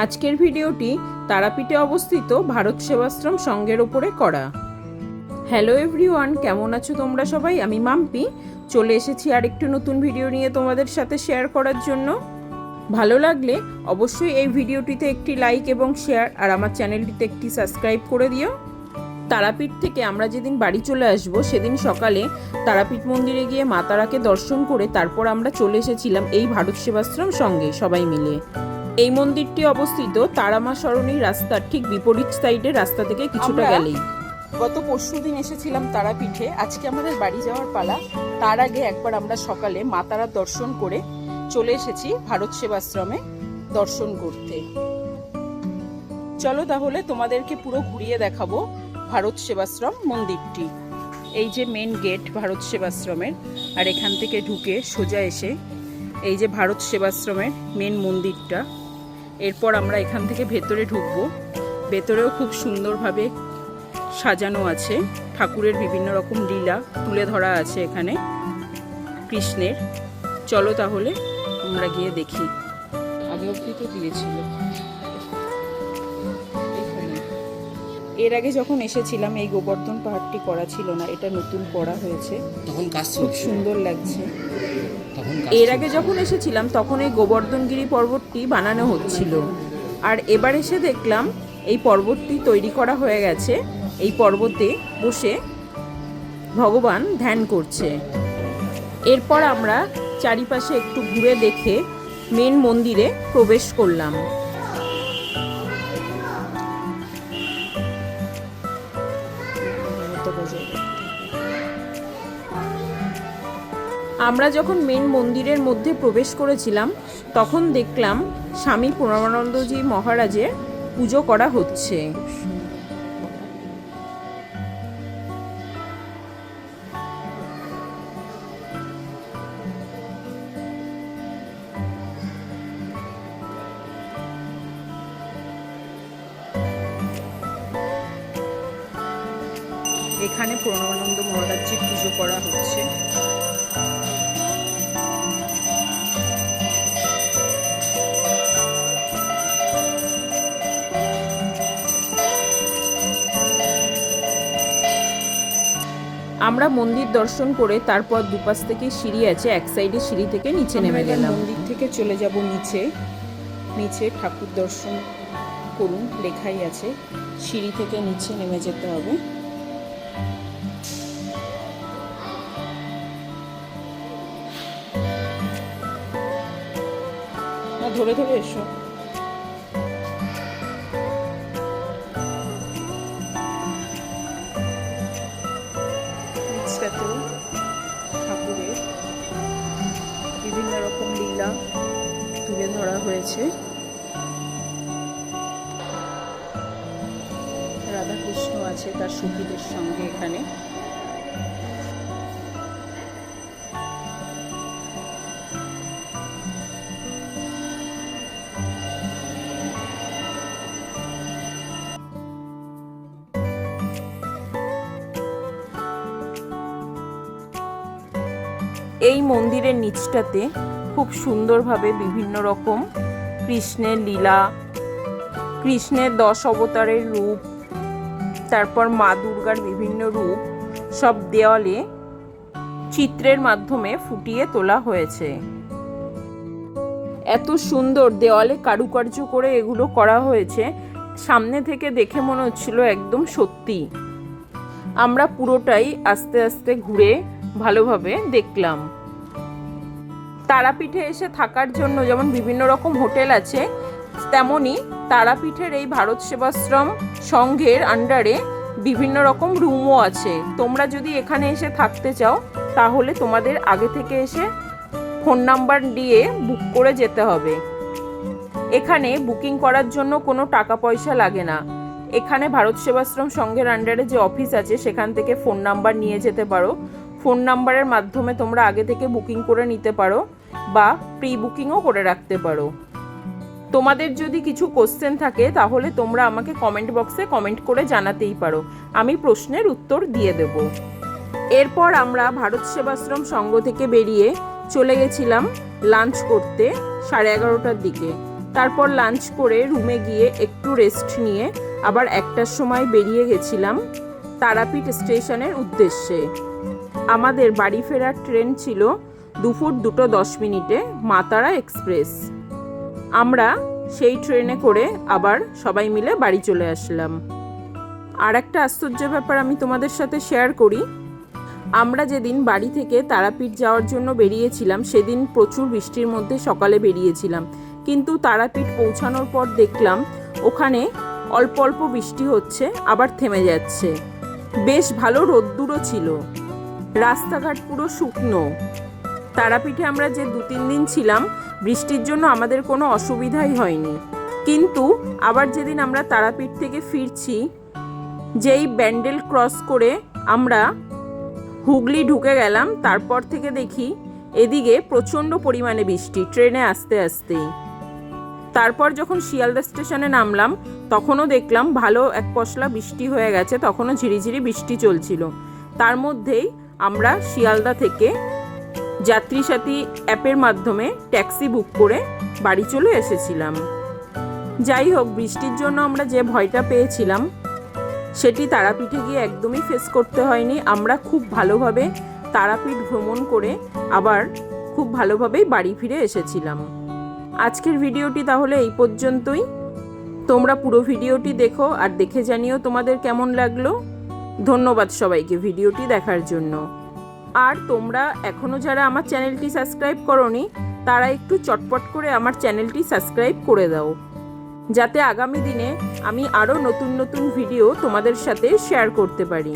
আজকের ভিডিওটি তারাপীঠে অবস্থিত ভারত সেবাশ্রম সংঘের ওপরে করা। হ্যালো এভরিওয়ান কেমন আছো তোমরা সবাই? আমি মাম্পি। চলে এসেছি আরেকটু নতুন ভিডিও নিয়ে তোমাদের সাথে শেয়ার করার জন্য। ভালো লাগলে অবশ্যই এই ভিডিওটিতে একটি লাইক এবং শেয়ার আর আমার চ্যানেলটিতে একটি সাবস্ক্রাইব করে দিও। তারাপীঠ থেকে আমরা যেদিন বাড়ি চলে আসব, সেদিন সকালে তারাপীঠ মন্দিরে গিয়ে মাতারাকে দর্শন করে তারপর আমরা চলে এসেছিলাম এই ভারত সেবাশ্রম সঙ্গে সবাই মিলে। এই মন্দিরটি অবস্থিত তারামা সরণী রাস্তার ঠিক বিপরীত সাইডে রাস্তা থেকে কিছুটা গেলেই। গত পরশু দিন এসেছিলাম তারাপীঠে। আজকে আমাদের বাড়ি যাওয়ার পালা। তার আগে একবার আমরা সকালে মা তারার দর্শন করে চলে এসেছি ভারত সেবাশ্রমে দর্শন করতে। চলো তাহলে তোমাদেরকে পুরো ঘুরিয়ে দেখাবো ভারত সেবাশ্রম মন্দিরটি। এই যে মেন গেট ভারত সেবাশ্রমের আর এখান থেকে ঢুকে সোজা এসে এই যে ভারত সেবাশ্রমের মেন মন্দিরটা। এরপর আমরা এখান থেকে ভেতরে ঢুকব। ভেতরেও খুব সুন্দরভাবে সাজানো আছে। ঠাকুরের বিভিন্ন রকম লীলা তুলে ধরা আছে এখানে কৃষ্ণের। চলো তাহলে আমরা গিয়ে দেখি। আগে অবধি তো দিয়েছিল। এর আগে যখন এসেছিলাম এই গোবর্ধন পাহাড়টি করা ছিল না এটা নতুন করা হয়েছে। তখন কাজ খুব সুন্দর লাগছে। এর আগে যখন এসেছিলাম তখন এই গোবর্ধনগিরি পর্বতটি বানানো হচ্ছিল। আর এবার এসে দেখলাম এই পর্বতটি তৈরি করা হয়ে গেছে। এই পর্বতে বসে ভগবান ধ্যান করছে। এরপর আমরা চারিপাশে একটু ঘুরে দেখে মেন মন্দিরে প্রবেশ করলাম। আমরা যখন মেন মন্দিরের মধ্যে প্রবেশ করেছিলাম, তখন দেখলাম স্বামী পূর্ণানন্দজি মহারাজের পুজো করা হচ্ছে। এখানে প্রণবানন্দ মহারাজজির পুজো করা হচ্ছে। আমরা মন্দির দর্শন করে তারপর দুপাশ থেকে সিঁড়ি আছে এক সাইডে সিঁড়ি থেকে নিচে নেমে গেলাম। মন্দির থেকে চলে যাব নিচে। নিচে ঠাকুর দর্শন করুন লেখাই আছে। সিঁড়ি থেকে নিচে নেমে যেতে হবে। ধরে ধরে এসো। ঠাকুরের। বিভিন্ন রকম লীলা তুলে ধরা হয়েছে। আছে তার সখীদের সঙ্গে এখানে। এই মন্দিরের নিচটাতে খুব সুন্দরভাবে বিভিন্ন রকম কৃষ্ণের লীলা, কৃষ্ণের দশ অবতারের রূপ তারপর মা দুর্গার বিভিন্ন রূপ সব দেওয়ালে চিত্রের মাধ্যমে ফুটিয়ে তোলা হয়েছে। এত সুন্দর দেওয়ালে কারুকার্য করে এগুলো করা হয়েছে। সামনে থেকে দেখে মনে হচ্ছিল একদম সত্যি। আমরা পুরোটাই আস্তে আস্তে ঘুরে ভালোভাবে দেখলাম। তারাপীঠে এসে থাকার জন্য যেমন বিভিন্ন রকম হোটেল আছে তেমনি তারাপীঠের এই ভারত সেবাশ্রম সংঘের আন্ডারে বিভিন্ন রকম রুমও আছে। তোমরা যদি এখানে এসে থাকতে চাও, তাহলে তোমাদের আগে থেকে এসে ফোন নাম্বার দিয়ে বুক করে যেতে হবে। এখানে বুকিং করার জন্য কোনো টাকা পয়সা লাগে না। এখানে ভারত সেবাশ্রম সংঘের আন্ডারে যে অফিস আছে, সেখান থেকে ফোন নাম্বার নিয়ে যেতে পারো। ফোন নাম্বারের মাধ্যমে তোমরা আগে থেকে বুকিং করে নিতে পারো বা প্রি বুকিংও করে রাখতে পারো। তোমাদের যদি কিছু কোশ্চেন থাকে, তাহলে তোমরা আমাকে কমেন্ট বক্সে কমেন্ট করে জানাতেই পারো। আমি প্রশ্নের উত্তর দিয়ে দেব। এরপর আমরা ভারত সেবাশ্রম সংঘ থেকে বেরিয়ে চলে গেছিলাম লাঞ্চ করতে সাড়ে এগারোটার দিকে। তারপর লাঞ্চ করে রুমে গিয়ে একটু রেস্ট নিয়ে আবার একটার সময় বেরিয়ে গেছিলাম তারাপীঠ স্টেশনের উদ্দেশ্যে। আমাদের বাড়ি ফেরার ট্রেন ছিল দুপুর দুটো দশ মিনিটে মাতারা এক্সপ্রেস। আমরা সেই ট্রেনে করে আবার সবাই মিলে বাড়ি চলে আসলাম। আর একটা আশ্চর্য ব্যাপার আমি তোমাদের সাথে শেয়ার করি। আমরা যেদিন বাড়ি থেকে তারাপীঠ যাওয়ার জন্য বেরিয়েছিলাম, সেদিন প্রচুর বৃষ্টির মধ্যে সকালে বেরিয়েছিলাম। কিন্তু তারাপীঠ পৌঁছানোর পর দেখলাম ওখানে অল্প অল্প বৃষ্টি হচ্ছে, আবার থেমে যাচ্ছে। বেশ ভালো রোদ্দুরও ছিল। রাস্তাঘাট পুরো শুকনো। তারাপীঠে আমরা যে দু তিন দিন ছিলাম বৃষ্টির জন্য আমাদের কোনো অসুবিধাই হয়নি। কিন্তু আবার যেদিন আমরা তারাপীঠ থেকে ফিরছি, যেই ব্যান্ডেল ক্রস করে আমরা হুগলি ঢুকে গেলাম, তারপর থেকে দেখি এদিকে প্রচণ্ড পরিমাণে বৃষ্টি, ট্রেনে আসতে আসতেই। তারপর যখন শিয়ালদা স্টেশনে নামলাম, তখনও দেখলাম ভালো এক পশলা বৃষ্টি হয়ে গেছে, তখনও ঝিরিঝিরি বৃষ্টি চলছিল। তার মধ্যেই আমরা শিয়ালদা থেকে যাত্রী সাথী অ্যাপের মাধ্যমে ট্যাক্সি বুক করে বাড়ি চলে এসেছিলাম। যাই হোক, বৃষ্টির জন্য আমরা যে ভয়টা পেয়েছিলাম, সেটি তারাপীঠে গিয়ে একদমই ফেস করতে হয়নি। আমরা খুব ভালোভাবে তারাপীঠ ভ্রমণ করে আবার খুব ভালোভাবেই বাড়ি ফিরে এসেছিলাম। আজকের ভিডিওটি তাহলে এই পর্যন্তই। তোমরা পুরো ভিডিওটি দেখো আর দেখে জানিও তোমাদের কেমন লাগল। ধন্যবাদ সবাইকে ভিডিওটি দেখার জন্য। আর তোমরা এখনও যারা আমার চ্যানেলটি সাবস্ক্রাইব করনি, তারা একটু চটপট করে আমার চ্যানেলটি সাবস্ক্রাইব করে দাও। যাতে আগামী দিনে আমি আরও নতুন নতুন ভিডিও তোমাদের সাথে শেয়ার করতে পারি।